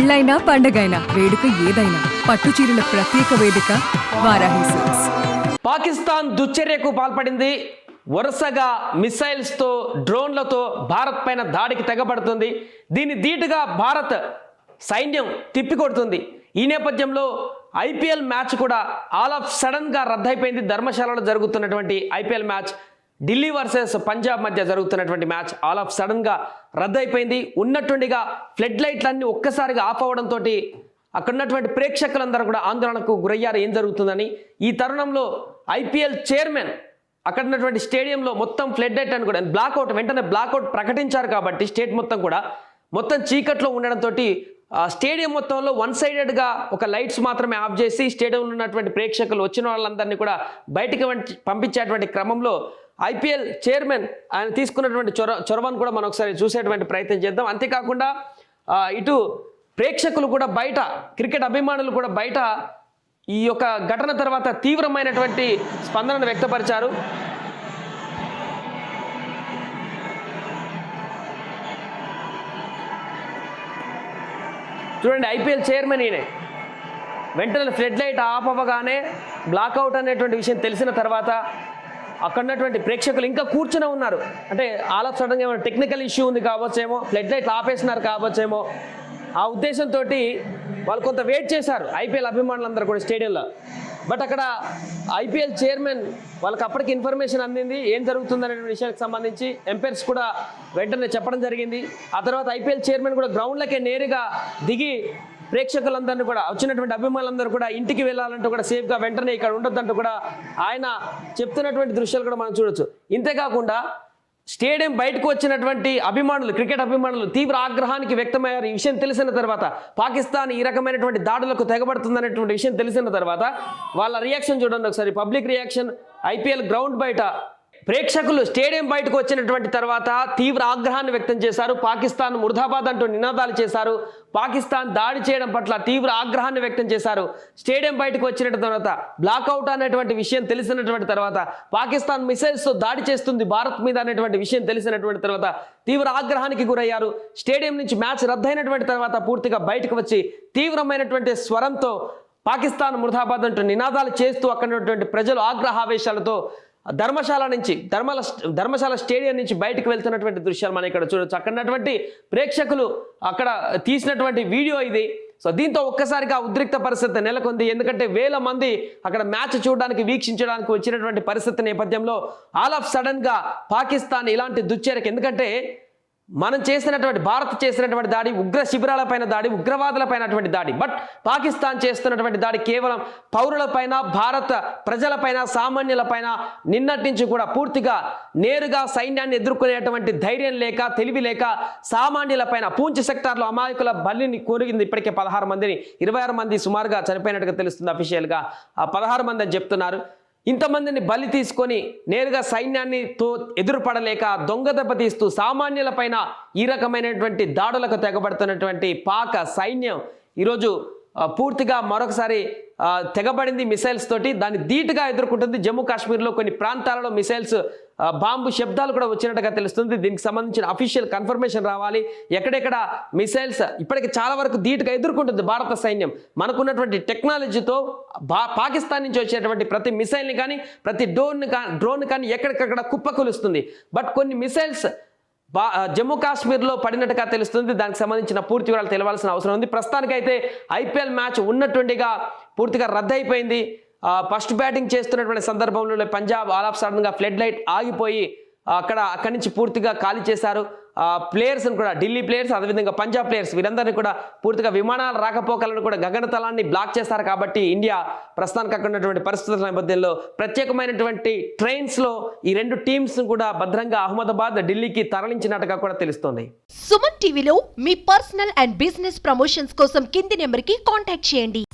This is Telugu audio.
పెళ్ళైనా పండగైనా వేడుక ఏదైనా పట్టు చీరల ప్రత్యేక వేదిక వారాహి సిల్క్స్. పాకిస్తాన్ దుశ్చర్యకు పాల్పడింది. వరుసగా మిసైల్స్తో డ్రోన్లతో భారత్ పైన దాడికి తెగబడుతుంది. దీని ధీటుగా భారత్ సైన్యం తిప్పికొడుతుంది. ఈ నేపథ్యంలో ఐపీఎల్ మ్యాచ్ కూడా ఆల్ ఆఫ్ సడన్గా రద్దయిపోయింది. ధర్మశాలలో జరుగుతున్నటువంటి IPL match Delhi versus Punjab మధ్య జరుగుతున్నటువంటి మ్యాచ్ ఆల్ ఆఫ్ సడన్గా రద్దయిపోయింది. ఉన్నట్టుండిగా ఫ్లడ్ లైట్లన్నీ ఒక్కసారిగా ఆఫ్ అవ్వడంతో అక్కడ ఉన్నటువంటి ప్రేక్షకులందరూ కూడా ఆందోళనకు గురయ్యారు. ఏం జరుగుతుందని ఈ తరుణంలో ఐపీఎల్ చైర్మన్ అక్కడ ఉన్నటువంటి స్టేడియంలో మొత్తం ఫ్లడ్ లైట్ అని కూడా బ్లాక్అవుట్ వెంటనే బ్లాక్అవుట్ ప్రకటించారు కాబట్టి స్టేట్ మొత్తం కూడా మొత్తం చీకట్లో ఉండడంతో స్టేడియం మొత్తంలో వన్ సైడెడ్గా ఒక లైట్స్ మాత్రమే ఆఫ్ చేసి స్టేడియంలో ఉన్నటువంటి ప్రేక్షకులు వచ్చిన వాళ్ళందరినీ కూడా బయటికి పంపించేటువంటి క్రమంలో ఐపీఎల్ చైర్మన్ ఆయన తీసుకున్నటువంటి చొర చొరవను కూడా మనం ఒకసారి చూసేటువంటి ప్రయత్నం చేద్దాం. అంతేకాకుండా ఇటు ప్రేక్షకులు కూడా బయట క్రికెట్ అభిమానులు కూడా బయట ఈ యొక్క ఘటన తర్వాత తీవ్రమైనటువంటి స్పందనను వ్యక్తపరిచారు. చూడండి ఐపీఎల్ చైర్మన్ ఈయనే. వెంటనే ఫ్లడ్ లైట్ ఆఫ్ అవ్వగానే బ్లాక్అవుట్ అనేటువంటి విషయం తెలిసిన తర్వాత అక్కడ ఉన్నటువంటి ప్రేక్షకులు ఇంకా కూర్చునే ఉన్నారు. అంటే ఆల్ ఆఫ్ సడన్గా ఏమైనా టెక్నికల్ ఇష్యూ ఉంది కావచ్చేమో ఫ్లడ్ లైట్ ఆపేసినారు కావచ్చేమో ఆ ఉద్దేశంతో వాళ్ళు కొంత వెయిట్ చేశారు ఐపీఎల్ అభిమానులందరూ కూడా స్టేడియంలో. బట్ అక్కడ ఐపీఎల్ చైర్మన్ వాళ్ళకి అప్పటికి ఇన్ఫర్మేషన్ అందింది ఏం జరుగుతుందనే విషయానికి సంబంధించి ఎంపైర్స్ కూడా వెంటనే చెప్పడం జరిగింది. ఆ తర్వాత ఐపీఎల్ చైర్మన్ కూడా గ్రౌండ్లకే నేరుగా దిగి ప్రేక్షకులందరినీ కూడా వచ్చినటువంటి అభిమానులందరూ కూడా ఇంటికి వెళ్ళాలంటూ కూడా సేఫ్గా వెంటనే ఇక్కడ ఉండొద్దంటూ కూడా ఆయన చెప్తున్నటువంటి దృశ్యాలు కూడా మనం చూడొచ్చు. ఇంతేకాకుండా స్టేడియం బయటకు వచ్చినటువంటి అభిమానులు క్రికెట్ అభిమానులు తీవ్ర ఆగ్రహానికి వ్యక్తమయ్యారు. ఈ విషయం తెలిసిన తర్వాత పాకిస్తాన్ ఈ రకమైనటువంటి దాడులకు తెగబడుతుందనేటువంటి విషయం తెలిసిన తర్వాత వాళ్ళ రియాక్షన్ చూడండి ఒకసారి. పబ్లిక్ రియాక్షన్ ఐపీఎల్ గ్రౌండ్ బయట ప్రేక్షకులు స్టేడియం బయటకు వచ్చినటువంటి తర్వాత తీవ్ర ఆగ్రహాన్ని వ్యక్తం చేశారు. పాకిస్తాన్ ముర్దాబాద్ అంటూ నినాదాలు చేశారు. పాకిస్తాన్ దాడి చేయడం పట్ల తీవ్ర ఆగ్రహాన్ని వ్యక్తం చేశారు. స్టేడియం బయటకు వచ్చిన తర్వాత బ్లాక్అవుట్ అనేటువంటి విషయం తెలిసినటువంటి తర్వాత పాకిస్తాన్ మిసైల్స్తో దాడి చేస్తుంది భారత్ మీద అనేటువంటి విషయం తెలిసినటువంటి తర్వాత తీవ్ర ఆగ్రహానికి గురయ్యారు. స్టేడియం నుంచి మ్యాచ్ రద్దయినటువంటి తర్వాత పూర్తిగా బయటకు వచ్చి తీవ్రమైనటువంటి స్వరంతో పాకిస్తాన్ ముర్దాబాద్ అంటూ నినాదాలు చేస్తూ అక్కడ ఉన్నటువంటి ప్రజలు ఆగ్రహావేశాలతో ధర్మశాల నుంచి ధర్మల ధర్మశాల స్టేడియం నుంచి బయటకు వెళ్తున్నటువంటి దృశ్యాలు మనం ఇక్కడ చూడొచ్చు. అక్కడ ప్రేక్షకులు అక్కడ తీసినటువంటి వీడియో ఇది. సో దీంతో ఒక్కసారిగా ఉద్రిక్త పరిస్థితి నెలకొంది. ఎందుకంటే వేల మంది అక్కడ మ్యాచ్ చూడడానికి వీక్షించడానికి వచ్చినటువంటి పరిస్థితి నేపథ్యంలో ఆల్ ఆఫ్ సడన్గా పాకిస్తాన్ ఇలాంటి దుచ్చేరకు. ఎందుకంటే మనం చేసినటువంటి భారత్ చేసినటువంటి దాడి ఉగ్ర శిబిరాలపైన దాడి ఉగ్రవాదులపైనటువంటి దాడి. బట్ పాకిస్తాన్ చేస్తున్నటువంటి దాడి కేవలం పౌరులపైన భారత ప్రజలపైన సామాన్యులపైన నిన్నటి నుంచి కూడా పూర్తిగా నేరుగా సైన్యాన్ని ఎదుర్కొనేటువంటి ధైర్యం లేక తెలివి లేక సామాన్యులపైన పూంచి సెక్టార్లో అమాయకుల బలిని కోరిగింది ఇప్పటికే పదహారు మందిని. ఇరవై ఆరు మంది సుమారుగా చనిపోయినట్టుగా తెలుస్తుంది అఫీషియల్గా ఆ పదహారు మంది అని చెప్తున్నారు. ఇంతమందిని బలి తీసుకొని నేరుగా సైన్యాన్ని తో ఎదురుపడలేక దొంగ దెబ్బ తీస్తూ సామాన్యులపైన ఈ రకమైనటువంటి దాడులకు తెగబడుతున్నటువంటి పాక సైన్యం ఈరోజు పూర్తిగా మరొకసారి తెగబడింది మిసైల్స్ తోటి దాన్ని ధీటుగా ఎదుర్కొంటుంది. జమ్మూ కాశ్మీర్లో కొన్ని ప్రాంతాలలో మిసైల్స్ బాంబు శబ్దాలు కూడా వచ్చినట్టుగా తెలుస్తుంది. దీనికి సంబంధించిన అఫీషియల్ కన్ఫర్మేషన్ రావాలి. ఎక్కడెక్కడ మిసైల్స్ ఇప్పటికి చాలా వరకు ధీటుగా ఎదుర్కొంటుంది భారత సైన్యం. మనకున్నటువంటి టెక్నాలజీతో బా పాకిస్తాన్ నుంచి వచ్చేటువంటి ప్రతి మిసైల్ని కానీ ప్రతి డ్రోన్ కానీ డ్రోన్ కానీ ఎక్కడికక్కడ కుప్పకూలుస్తుంది. బట్ కొన్ని మిసైల్స్ బా జమ్మూ కాశ్మీర్లో పడినట్టుగా తెలుస్తుంది. దానికి సంబంధించిన పూర్తి వివరాలు తెలవాల్సిన అవసరం ఉంది. ప్రస్తుతానికైతే ఐపీఎల్ మ్యాచ్ ఉన్నట్టుండిగా పూర్తిగా రద్దయిపోయింది. ఫస్ట్ బ్యాటింగ్ చేస్తున్నటువంటి సందర్భంలో పంజాబ్ ఆల్ ఆఫ్ సడన్గా ఫ్లడ్ లైట్ ఆగిపోయి అక్కడ అక్కడి నుంచి పూర్తిగా ఖాళీ చేశారు. ప్లేయర్స్ని కూడా ఢిల్లీ ప్లేయర్స్ అదేవిధంగా పంజాబ్ ప్లేయర్స్ వీరందరినీ కూడా పూర్తిగా విమానాలు రాకపోకలను కూడా గగనతలాన్ని బ్లాక్ చేశారు కాబట్టి ఇండియా ప్రస్తుతానికి అక్కడ ఉన్నటువంటి పరిస్థితుల నేపథ్యంలో ప్రత్యేకమైనటువంటి ట్రైన్స్లో ఈ రెండు టీమ్స్ను కూడా భద్రంగా అహ్మదాబాద్ ఢిల్లీకి తరలించినట్టుగా కూడా తెలుస్తోంది. సుమన్ టీవీలో మీ పర్సనల్ అండ్ బిజినెస్ ప్రమోషన్స్ కోసం కింది నెంబర్కి కాంటాక్ట్ చేయండి.